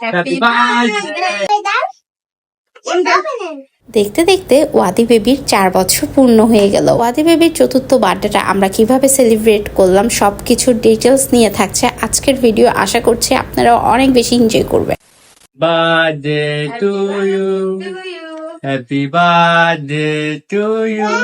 Birthday. দেখতে দেখতে ওয়াদি বেবির চার বছর পূর্ণ হয়ে গেল ওয়াদি বেবির চতুর্থ বার্থডেটা আমরা কীভাবে সেলিব্রেট করলাম সব কিছুর ডিটেলস নিয়ে থাকছে আজকের ভিডিও আশা করছি আপনারা অনেক বেশি এনজয় করবেন Birthday to you. Happy birthday to you.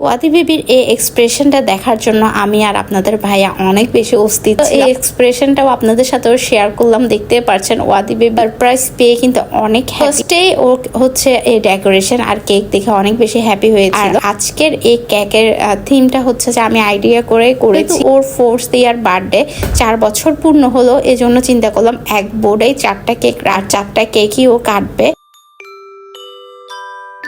ওয়াদি বেবির এই এক্সপ্রেশনটা দেখার জন্য আমি আর আপনাদের ভাইয়া অনেক বেশি অস্থির তো এই এক্সপ্রেশনটাও আপনাদের সাথেও শেয়ার করলাম দেখতে পারছেন ওয়াদি বেবির প্রাইস পেয়ে কিন্তু অনেক ফার্স্টে ও হচ্ছে এই ডেকোরেশন আর কেক দেখে অনেক বেশি হ্যাপি হয়েছিল। আর আজকের এই কেকের থিমটা হচ্ছে যে আমি আইডিয়া করে করেছি। ওর ফোর্থ ইয়ার বার্থডে চার বছর পূর্ণ হলো এজন্য চিন্তা করলাম এক বোর্ডে চারটা কেক আর চারটা কেকই ও কাটবে।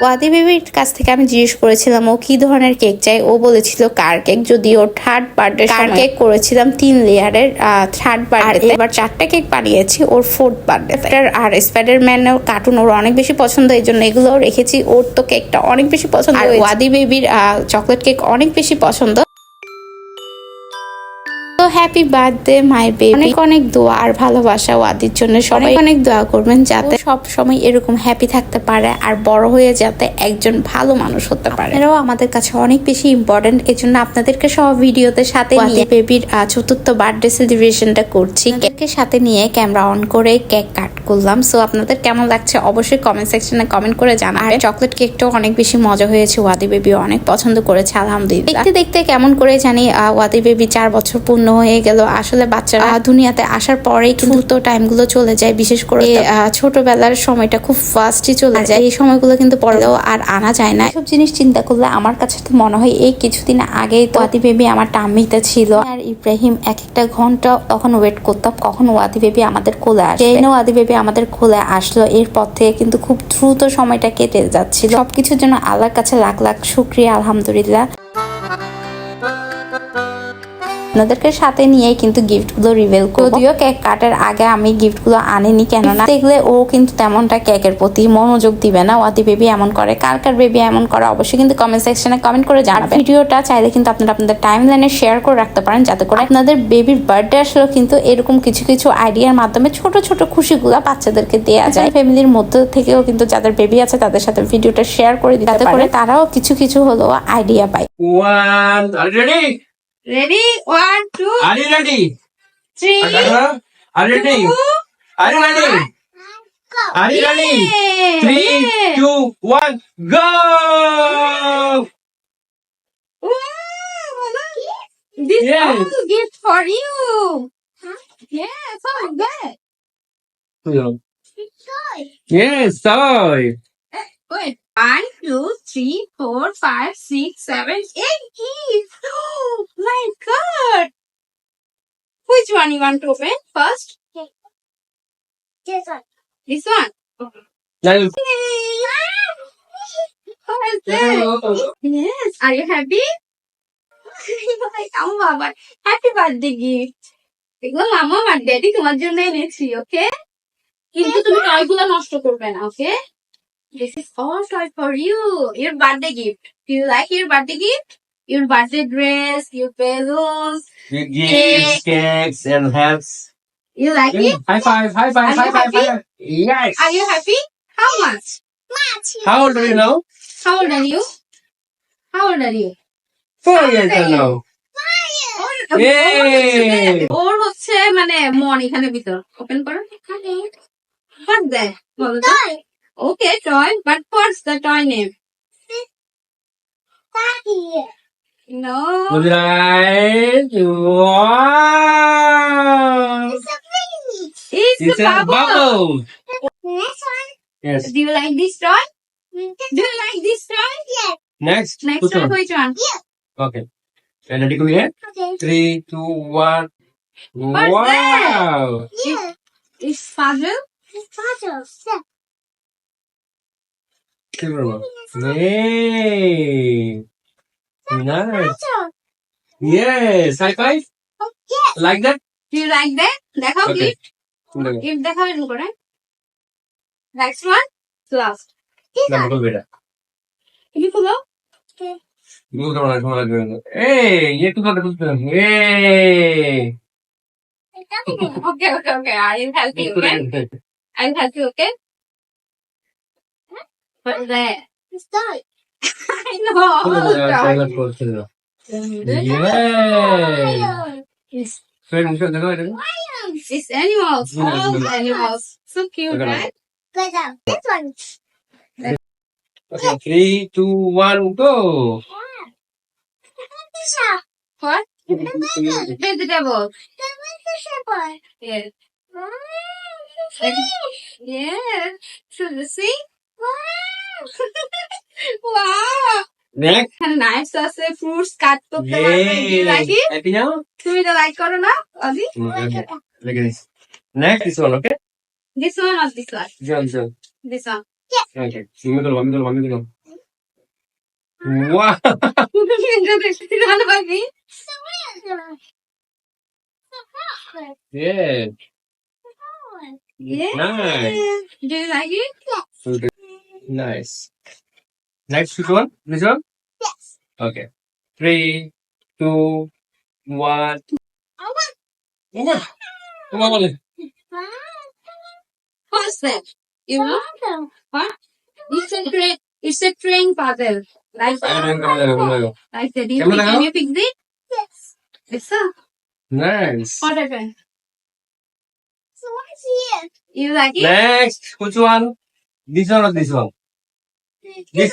ওয়াদি বেবির কাছ থেকে আমি জিজ্ঞেস করেছিলাম ও কি ধরনের কেক চাই ও বলেছিল কার কেক? যদি ও থার্ড বার্থডে কার কেক করেছিলাম তিন লেয়ারের থার্ড বার্থডে এবার চারটা কেক বানিয়েছি ওর ফোর্থ বার্থডে আর স্পাইডার ম্যানের কার্টুন ওর অনেক বেশি পছন্দ এই জন্য এগুলো রেখেছি। ওর তো কেকটা অনেক বেশি পছন্দ আর ওয়াদি বেবির চকলেট কেক অনেক বেশি পছন্দ। হ্যাপি বার্থডে মাই বেবি অনেক অনেক দোয়া আর ভালোবাসা ওয়াদির জন্য। সবাই অনেক দোয়া করবেন যাতে সব সময় এরকম হ্যাপি থাকতে পারে আর বড় হয়ে যাতে একজন ভালো মানুষ হতে পারে। এরাও আমাদের কাছে অনেক বেশি ইম্পর্টেন্ট এজন্য আপনাদেরকে সব ভিডিওতে সাথে নিয়ে বেবির চতুর্থ বার্থডে সেলিব্রেশনটা করছি। কেকের সাথে নিয়ে ক্যামেরা অন করে কেক কাট করলাম। সো আপনাদের কেমন লাগছে অবশ্যই কমেন্ট সেকশনে কমেন্ট করে জানা আর চকলেট কেকটাও অনেক বেশি মজা হয়েছে ওয়াদি বেবি অনেক পছন্দ করেছে আলহামদুলিল্লাহ। দেখতে দেখতে কেমন করে জানি ওয়াদি বেবি চার বছর পূর্ণ হয়ে গেল। আসলে বাচ্চারা দুনিয়াতে আসার পরেই কিন্তু তো টাইমগুলো চলে যায় বিশেষ করে ছোটবেলার সময়টা খুব ফাস্টই চলে যায়। এই সময়গুলো কিন্তু পরেও আর আনা যায় না। সব জিনিস চিন্তা করলে আমার কাছে তো মনে হয় এই কিছুদিন আগেই তো ওয়াদি বেবি আমার টাম্মিতে ছিল। আর ইব্রাহিম এক একটা ঘণ্টা তখন ওয়েট করতাম কখন ওয়াদি বেবি আমাদের কোলে আসে। ট্রেনে ওয়াদি বেবি আমাদের কোলে আসলো? এরপর থেকে কিন্তু খুব দ্রুত সময়টা কেটে যাচ্ছিল। সবকিছুর জন্য আল্লাহর কাছে লাখ লাখ শুক্রিয়া আলহামদুলিল্লাহ। আপনাদেরকে সাথে নিয়ে কিন্তু গিফটগুলো রিভেল যদিও কেক কাটার আগে আমি গিফটগুলো আনিনি কেননা দেখলে ও কিন্তু তেমনটা কেকের প্রতি মনোযোগ দিবে না। ওয়াদি বেবি এমন করে কার কার বেবি এমন করে অবশ্যই কিন্তু কমেন্ট সেকশনে কমেন্ট করে জানাবেন ভিডিওটা চাইলে কিন্তু আপনারা আপনাদের টাইম লাইনে শেয়ার করে রাখতে পারেন যাতে করে আপনাদের বেবির বার্থডে আসলেও কিন্তু এরকম কিছু কিছু আইডিয়ার মাধ্যমে ছোট ছোট খুশিগুলো বাচ্চাদেরকে দেওয়া যায়। ফ্যামিলির মধ্যে থেকেও কিন্তু যাদের বেবি আছে তাদের সাথে ভিডিওটা শেয়ার করে দিতে যাতে করে তারাও কিছু কিছু হলেও আইডিয়া পায়। One. Are you ready? One, two, Are you ready? three. Are you ready? Two, Are you ready? Are you ready? Yay! Three, Yay! two, one, go! Wow, Mama. This Yes. all gift for you. Yeah, so good. Yes, toy. Eh, wait. One, two, three, four, five, six, seven, eight gifts. Oh my god. Which one you want to open first? This one. This one. You- What is that? Yes. Are you happy? আমার বাবার happy birthday gift এগুলো মামা আর daddy তোমার জন্য এনেছি ওকে কিন্তু তুমি টয়গুলো নষ্ট করবে না ওকে This is all toy for you your birthday gift you like your birthday gift your birthday dress your balloons You give cakes and helps. You like it High five, high five, Are high you five, happy? high five. Yes. Are you happy how much How old are you now? How old are you how old are you Four years old now. Yay! ওর হচ্ছে মানে মন এখানে ভিতর open করো what that বলো তো Okay, toy, but what's the toy name? Daddy. No. Right. Wow. It's a plane. It's, it's a, a bubble. bubble. Next one. Yes. Do you like this toy? Mm-hmm. Do you like this toy? Yes. Next. Next Put one, which one? Yes. Okay. And ready, go here. Okay. Three, two, one. What's wow. That? Yeah. It's puzzle. It's puzzle. Yeah. One. Yay! Nice. Yes. High five. Yes. Like that? You like that দেখাও Okay. Gift gift দেখাও এরকম করে next one last না. বলবে এটা। খুলো বুঝতে পারলাম, সময় লাগবে না। এই, একটু কথা বুঝতে পারলাম। এই, Okay, okay, okay. I'll help you, okay? I'll help you, okay? What But there. It's dark. I know. Oh, dark. Color yeah. Yes. It's animals. All no, animals. So cute, right? Go down. This one. Okay, three, two, one, go. Yeah. What? The devil. The devil. The shepherd. Yeah. Yeah. So the sea. এখানে knives আছে fruits cut করতে পারবে? তুমি এটা like করো না one, okay? This one or this this. Yeah. Yeah. Nice. Do you like it? Nice. Next, which one? This one? Yes. Okay. Three, two, one. Oh, what? Come on. What's that? You know? What? It's a train. It's a train puzzle. Like come like that. You can on. you pick this? Yes. It's a Nice. what happened? So what's here? You like it? Next, which one? This one or this one?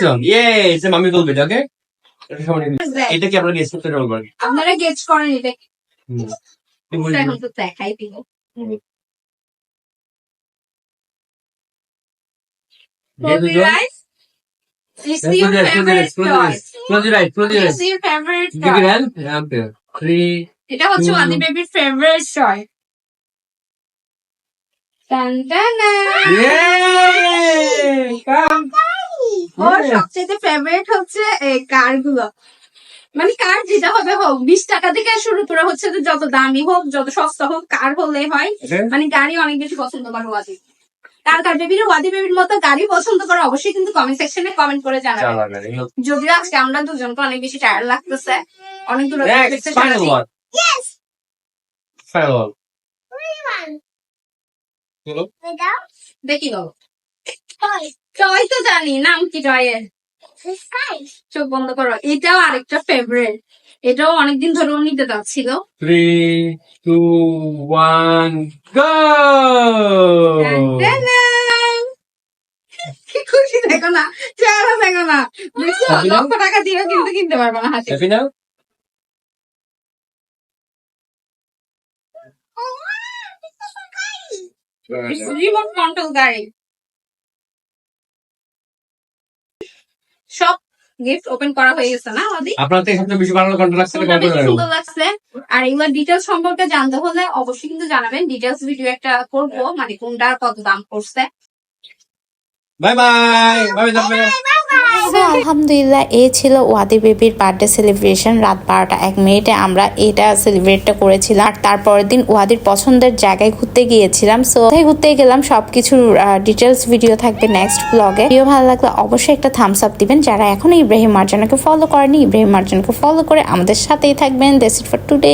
One. Yay! It's a mommy told এটা কি আপনারা guess করতে পারবেন আপনারা gate করেন এটা। এখন তো দেখাই দিব. It's your favorite eyes, close your eyes. Close your eyes. It's your favorite Give it toy. help. Yeah, okay. Three. এটা হচ্ছে Hmm. বেবির ফেভারিট টয় Yay! Come. ওর Yeah. সবচেয়ে ফেভারিট হচ্ছে এই কারগুলো মানে কার যেটা হবে হোক বিশ টাকা থেকে শুরু করে হচ্ছে যে যত দামি হোক যত সস্তা হোক কার হলে হয়। মানে গাড়ি অনেক বেশি পছন্দ করে ওয়াদি। কার কার বেবির ওয়াদি বেবির মতো গাড়ি পছন্দ করে অবশ্যই কিন্তু কমেন্ট সেকশনে কমেন্ট করে জানাবেন যদিও আজকে আমরা দুজনকে অনেক বেশি টায়ার লাগতেছে। অনেক দূর দেখি গো। Toy. টয় তো জানি নাম কি টয়ের চোখ বন্ধ করো এটাও আরেকটা ফেভারিট এটাও অনেকদিন ধরে ও নিতে চাচ্ছিল two, one, go! কি খুশি দেখো না চেহারা দেখো না। দেখছ? লক্ষ টাকা দিয়েও কিন্তু কিনতে পারব না হাতে. রিমোট কন্ট্রোল গাড়ি সব গিফট ওপেন করা হয়ে গেছে না আদি আপনার থেকে সবচেয়ে বেশি ভালো লাগছে সুন্দর লাগছে। আর এগুলো ডিটেইলস সম্পর্কে জানতে হলে অবশ্যই কিন্তু জানাবেন। ডিটেইলস ভিডিও একটা করব মানে কোনটা কত দাম পড়ছে। বাই বাই বাই বাই আলহামদুলিল্লাহ এই ছিল ওয়াদি বেবির বার্থডে সেলিব্রেশন রাত বারোটা এক মিনিটে আমরা এটা সেলিব্রেটটা করেছিলাম। আর তারপরের দিন ওয়াদির পছন্দের জায়গায় ঘুরতে গিয়েছিলাম। সো কোথায় ঘুরতে গেলাম সবকিছুর ডিটেলস ভিডিও থাকবে নেক্সট ব্লগে ভিডিও ভালো লাগলে অবশ্যই একটা থামস আপ দিবেন। যারা এখনও ইব্রাহিম মার্জানাকে ফলো করেনি ইব্রাহিম মার্জানাকে ফলো করে আমাদের সাথেই থাকবেন। This it for today.